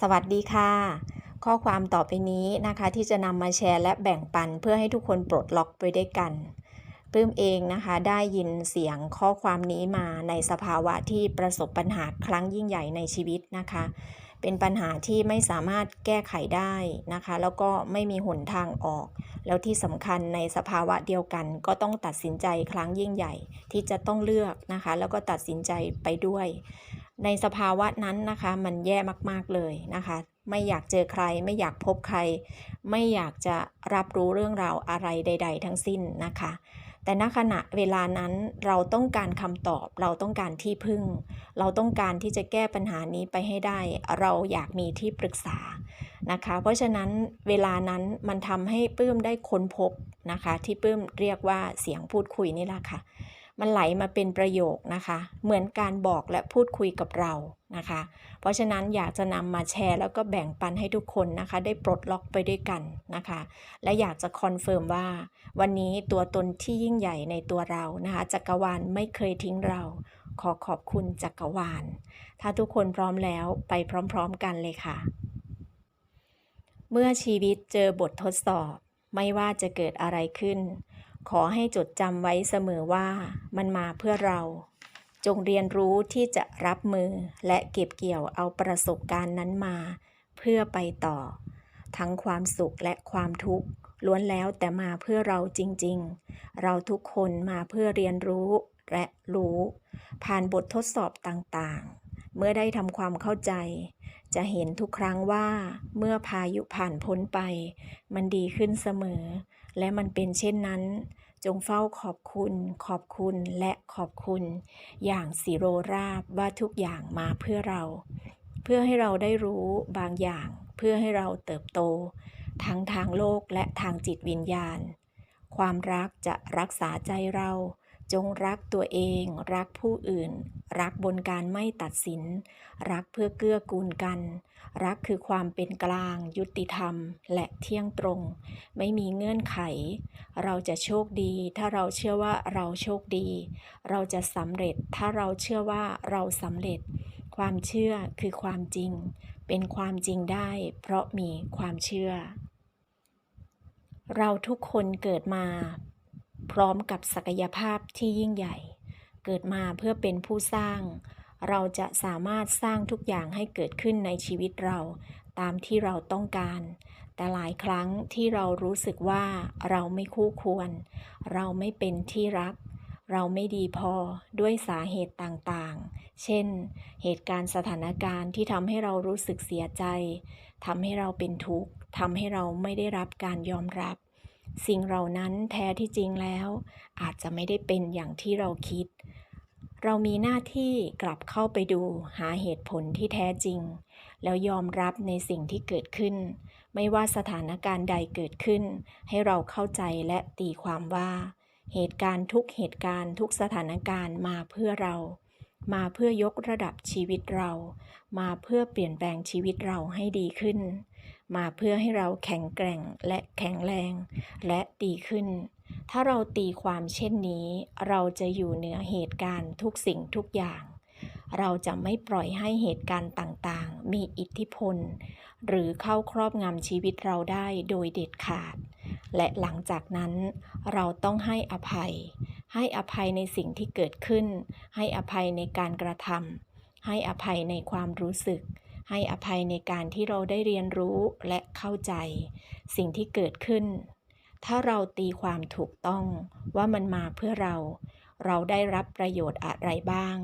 สวัสดีค่ะ ข้อความต่อไปนี้นะคะที่จะนำมาแชร์และแบ่งปันเพื่อให้ทุกคนปลดล็อกไปด้วยกันปลื้มเองนะคะได้ยินเสียงข้อความนี้มาในสภาวะที่ประสบปัญหาครั้งยิ่งใหญ่ในชีวิตนะคะ เป็นปัญหาที่ไม่สามารถแก้ไขได้นะคะ แล้วก็ไม่มีหนทางออก แล้วที่สำคัญในสภาวะเดียวกัน ก็ต้องตัดสินใจครั้งยิ่งใหญ่ที่จะต้องเลือกนะคะ แล้วก็ตัดสินใจไปด้วย ในสภาวะนั้นนะคะ มันแย่มากๆเลยนะคะ ไม่อยากเจอใคร ไม่อยากพบใคร ไม่อยากจะรับรู้เรื่องราวอะไรใด ๆ ทั้งสิ้นนะคะ แต่ณขณะเวลานั้นเราต้องการคำตอบ เราต้องการที่พึ่ง เราต้องการที่จะแก้ปัญหานี้ไปให้ได้ เราอยากมีที่ปรึกษานะคะ เพราะฉะนั้นเวลานั้นมันทำให้ปื้มได้ค้นพบนะคะ ที่ปื้มเรียกว่าเสียงพูดคุยนี่แหละค่ะ มันไหลมาเป็นประโยคนะคะ เหมือนการบอกและพูดคุยกับเรานะคะ เพราะฉะนั้นอยากจะนำมาแชร์แล้วก็แบ่งปันให้ทุกคนนะคะ ได้ปลดล็อกไปด้วยกันนะคะ และอยากจะคอนเฟิร์มว่า วันนี้ตัวตนที่ยิ่งใหญ่ในตัวเรานะคะจักรวาลไม่เคยทิ้งเรา ขอขอบคุณจักรวาล ถ้าทุกคนพร้อมแล้วไปพร้อมๆกันเลยค่ะ เมื่อชีวิตเจอบททดสอบ ไม่ว่าจะเกิดอะไรขึ้น ขอให้จดจำไว้เสมอว่ามันมาเพื่อเรา จงเรียนรู้ที่จะรับมือและเก็บเกี่ยวเอาประสบการณ์นั้นมา เพื่อไปต่อ ทั้งความสุขและความทุกข์ล้วนแล้วแต่มาเพื่อเราจริงๆ เราทุกคนมาเพื่อเรียนรู้และรู้ ผ่านบททดสอบต่างๆ เมื่อได้ทำความเข้าใจ จะเห็นทุกครั้งว่าเมื่อพายุผ่านพ้นไป มันดีขึ้นเสมอ และมันเป็นเช่นนั้น จงเฝ้าขอบคุณ ขอบคุณและขอบคุณ อย่างสิโรราบว่าทุกอย่างมาเพื่อเรา เพื่อให้เราได้รู้บางอย่าง เพื่อให้เราเติบโต ทั้งทางโลกและทางจิตวิญญาณ ความรักจะรักษาใจเรา จงรักตัวเอง รักผู้อื่น รักบนการไม่ตัดสิน รักเพื่อเกื้อกูลกัน รักคือความเป็นกลาง ยุติธรรม และเที่ยงตรง ไม่มีเงื่อนไข เราจะโชคดี ถ้าเราเชื่อว่าเราโชคดี เราจะสำเร็จ ถ้าเราเชื่อว่าเราสำเร็จ ความเชื่อคือความจริง เป็นความจริงได้ เพราะมีความเชื่อ เราทุกคนเกิดมา พร้อมกับศักยภาพที่ยิ่งใหญ่ เกิดมาเพื่อเป็นผู้สร้าง เราจะสามารถสร้างทุกอย่างให้เกิดขึ้นในชีวิตเรา ตามที่เราต้องการ แต่หลายครั้งที่เรารู้สึกว่าเราไม่คู่ควร เราไม่เป็นที่รัก เราไม่ดีพอด้วยสาเหตุต่างๆ เช่น เหตุการณ์สถานการณ์ที่ทำให้เรารู้สึกเสียใจทำให้เราเป็นทุกข์ทำให้เราไม่ได้รับการยอมรับ สิ่งเหล่านั้นแท้ที่จริงแล้ว อาจจะไม่ได้เป็นอย่างที่เราคิด เรามีหน้าที่กลับเข้าไปดูหาเหตุผลที่แท้จริง แล้วยอมรับในสิ่งที่เกิดขึ้น ไม่ว่าสถานการณ์ใดเกิดขึ้น ให้เราเข้าใจและตีความว่า เหตุการณ์ทุกเหตุการณ์ทุกสถานการณ์มาเพื่อเรา มาเพื่อยกระดับชีวิตเรา มาเพื่อเปลี่ยนแปลงชีวิตเราให้ดีขึ้น มาเพื่อให้เราแข็งแกร่งและแข็งแรง และดีขึ้น ถ้าเราตีความเช่นนี้ เราจะอยู่เหนือเหตุการณ์ทุกสิ่งทุกอย่าง เราจะไม่ปล่อยให้เหตุการณ์ต่างๆ มีอิทธิพล หรือเข้าครอบงำชีวิตเราได้โดยเด็ดขาด และหลังจากนั้นเราต้องให้อภัย ให้อภัยในสิ่งที่เกิดขึ้น ให้อภัยในการกระทำให้อภัยในความรู้สึก ให้อภัยในการที่เราได้เรียนรู้และเข้าใจ สิ่งที่เกิดขึ้น ถ้าเราตีความถูกต้องว่ามันมาเพื่อเรา เราได้รับประโยชน์อะไรบ้าง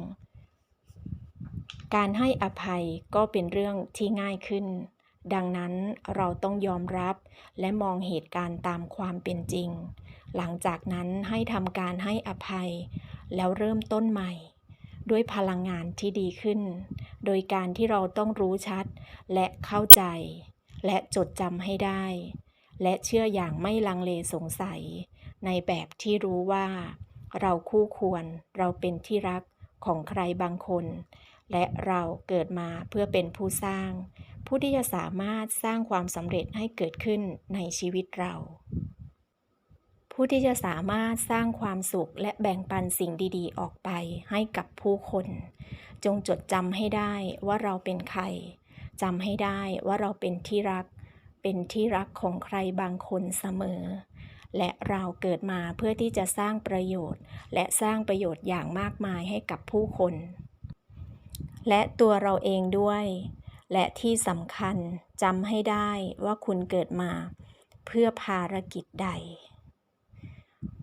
การให้อภัยก็เป็นเรื่องที่ง่ายขึ้น ดังนั้นเราต้องยอมรับและมองเหตุการณ์ตามความเป็นจริง หลังจากนั้นให้ทำการให้อภัย แล้วเริ่มต้นใหม่ด้วยพลังงานที่ดีขึ้น โดยการที่เราต้องรู้ชัด และเข้าใจ และจดจำให้ได้ และเชื่ออย่างไม่ลังเลสงสัย ในแบบที่รู้ว่า เราคู่ควรเราเป็นที่รักของใครบางคน และเราเกิดมาเพื่อเป็นผู้สร้าง ผู้ที่จะสามารถสร้างความสำเร็จให้เกิดขึ้นในชีวิตเราผู้ที่จะสามารถสร้างความสุขและแบ่งปันสิ่งดี ๆ ออกไปให้กับผู้คน จงจดจำให้ได้ว่าเราเป็นใครจำให้ได้ว่าเราเป็นที่รัก เป็นที่รักของใครบางคนเสมอ และเราเกิดมาเพื่อที่จะสร้างประโยชน์ และสร้างประโยชน์อย่างมากมายให้กับผู้คน และตัวเราเองด้วย และที่สำคัญจำให้ได้ว่าคุณเกิดมา เพื่อภารกิจใด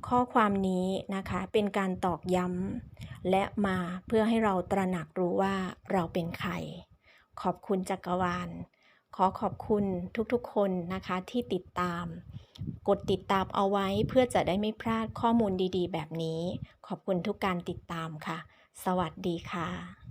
ข้อความนี้นะคะเป็นการตอกย้ำและมาเพื่อให้เราตระหนักรู้ว่าเราเป็นใคร ขอบคุณจักรวาล ขอขอบคุณทุกๆคนนะคะที่ติดตาม กดติดตามเอาไว้เพื่อจะได้ไม่พลาดข้อมูลดีๆ แบบนี้ ขอบคุณทุกการติดตามค่ะ สวัสดีค่ะ